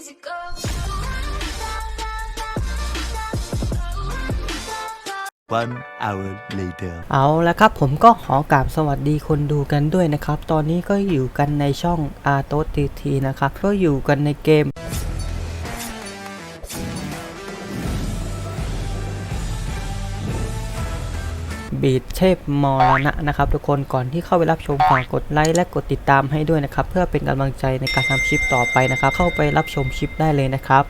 easy go. 1 hour later. เอาละครับผมก็ขอกราบสวัสดีคนดูกันด้วยนะครับ ตอนนี้ก็อยู่กันในช่อง a r t o t t นะครับ ก็อยู่กันในเกม บีดเทพมรณะนะครับ ทุกคนก่อนที่เข้าไปรับชมฝากกดไลค์และกดติดตามให้ด้วยนะครับ เพื่อเป็นกำลังใจในการทำคลิปต่อไปนะครับ เข้าไปรับชมคลิปได้เลยนะครับ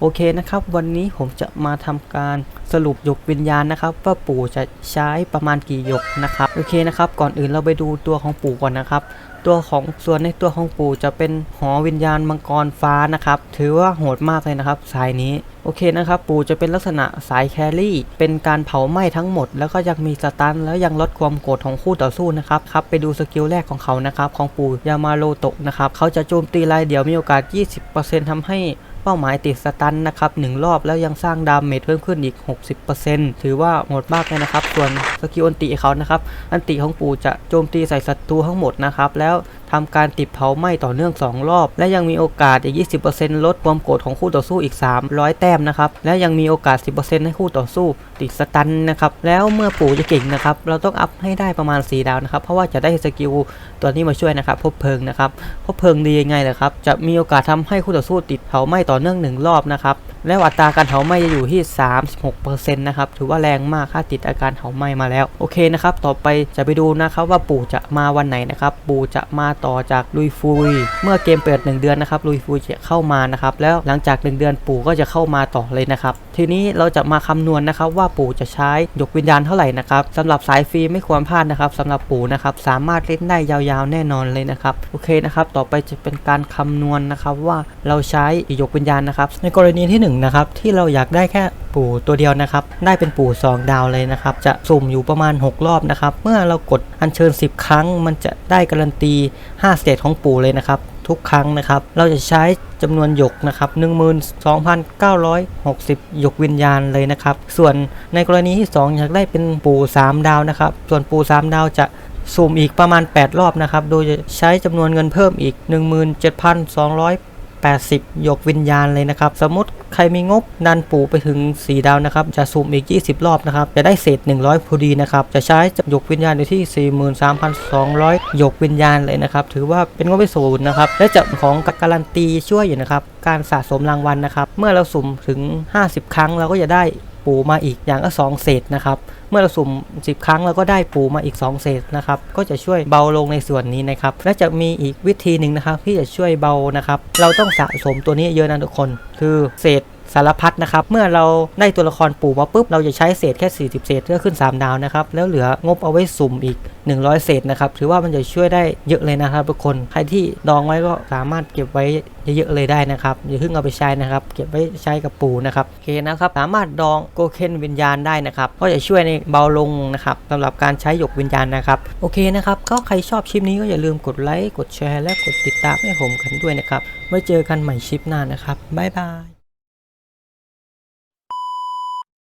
โอเคนะครับ วันนี้ผมจะมาทำการสรุปหยกวิญญาณนะครับ ว่าปู่จะใช้ประมาณกี่หยกนะครับ โอเคนะครับ ก่อนอื่นเราไปดูตัวของปู่ก่อนนะครับ ตัวของส่วนในตัวของปู่จะเป็นหอวิญญาณมังกรฟ้านะครับ ถือว่าโหดมากเลยนะครับสายนี้โอเคนะครับ ปู่จะเป็นลักษณะสายแครี่ เป็นการเผาไหม้ทั้งหมด แล้วก็ยังมีสตัน แล้วยังลดความโกรธของคู่ต่อสู้นะครับครับไปดูสกิลแรกของเขานะครับ ของปู่ยามาโรโตะนะครับ เขาจะโจมตีรายเดียวมีโอกาส 20%ทำให้ เป้าหมายติดสตันนะครับหนึ่งรอบแล้วยังสร้างดาเมจเพิ่มขึ้นอีก 60%ถือว่าโหดมากเลยนะครับ ส่วนสกิลอันติเขานะครับ อันติของปู่จะโจมตีใส่ศัตรูทั้งหมดนะครับ แล้ว ทำการติดเผาไหม้ต่อเนื่อง 2 รอบ และยังมีโอกาสอีก 20%ลดความโกรธของคู่ต่อสู้อีก 300 แต้มนะครับ และยังมีโอกาส 10%ให้คู่ต่อสู้ติดสตันนะครับ แล้วเมื่อปู่จะเก่งนะครับ เราต้องอัพให้ได้ประมาณ 4 ดาวนะครับ เพราะว่าจะได้สกิลตัวนี้มาช่วยนะครับ พบเพลิงนะครับ พบเพลิงดียังไงล่ะครับ จะมีโอกาสทำให้คู่ต่อสู้ติดเผาไหม้ต่อเนื่องหนึ่งรอบนะครับ แล้วอัตราการเผาไหม้จะอยู่ที่ 36%นะครับ ถือว่าแรงมากค่าติดอาการเผาไหม้มาแล้ว โอเคนะครับ ต่อไปจะไปดูนะครับว่าปู่จะมาวันไหนนะครับ ปู่จะมาต่อจากลุยฟุย เมื่อเกมเปิด 1 เดือนนะครับลุยฟุยจะเข้ามานะครับแล้วหลังจาก 1 เดือนปู่ก็จะเข้ามาต่อเลยนะครับทีนี้เราจะมาคำนวณนะครับว่าปู่จะใช้หยกวิญญาณเท่าไหร่นะครับสำหรับสายฟรีไม่ควรพลาดนะครับสำหรับปู่นะครับสามารถเล่นได้ยาวๆแน่นอนเลยนะครับโอเคนะครับต่อไปจะเป็นการคำนวณนะครับว่าเราใช้หยกวิญญาณนะครับในกรณีที่1นงนะครับที่เราอยากได้แค่ ปู่ตัวเดียวนะครับ ได้เป็นปู่ 2 ดาวเลยนะครับ จะสุ่มอยู่ประมาณ 6 รอบนะครับ เมื่อเรากดอัญเชิญ 10 ครั้ง มันจะได้การันตี5สเตจของปู่เลยนะครับ ทุกครั้งนะครับ เราจะใช้จำนวนหยกนะครับ12,960 หยกวิญญาณเลยนะครับ ส่วนในกรณีที่ 2 อยากได้เป็นปู่ 3 ดาวนะครับ ส่วนปู่ 3 ดาวจะสุ่มอีกประมาณ 8 รอบนะครับ โดยจะใช้จำนวนเงินเพิ่มอีก 17,280 หยกวิญญาณเลยนะครับ สมมติ ใครมีงบดันปูไปถึง 4 ดาวนะครับ จะสุ่มอีก 20 รอบนะครับ จะได้เศษ 100 พอดีนะครับ จะใช้จับหยกวิญญาณอยู่ที่ 43,200 หยกวิญญาณเลยนะครับ ถือว่าเป็นงบไปศูนย์นะครับ และจะของการันตีช่วยอยู่นะครับ การสะสมรางวัลนะครับ เมื่อเราสุ่มถึง 50 ครั้งเราก็จะได้ปูมาอีกอย่างละ2เศษนะครับ เมื่อเราสุ่ม 10 ครั้งเราก็ได้ปูมาอีก 2 เศษนะครับ ก็จะช่วยเบาลงในส่วนนี้นะครับ และจะมีอีกวิธีหนึ่งนะครับ ที่จะช่วยเบานะครับ เราต้องสะสมตัวนี้เยอะนะทุกคน คือเศษสารพัดนะครับ เมื่อเราได้ตัวละครปู่มาปุ๊บ เราจะใช้เศษแค่ 40 เศษเพื่อขึ้น 3 ดาวนะครับ แล้วเหลืองบเอาไว้สุ่มอีก 100 เศษนะครับ ถือว่ามันจะช่วยได้เยอะเลยนะครับทุกคน ใครที่ดองไว้ก็สามารถเก็บไว้เยอะๆเลยได้นะครับ อย่าเพิ่งเอาไปใช้นะครับ เก็บไว้ใช้กับปู่นะครับ โอเคนะครับ สามารถดองโกเคนวิญญาณได้นะครับ ก็จะช่วยในเบาลงนะครับสำหรับการใช้หยกวิญญาณนะครับ โอเคนะครับ ก็ใครชอบคลิปนี้ก็อย่าลืมกดไลค์ กดแชร์ และกดติดตามให้ผมกันด้วยนะครับ ไว้เจอกันใหม่คลิปหน้านะครับ บ๊ายบาย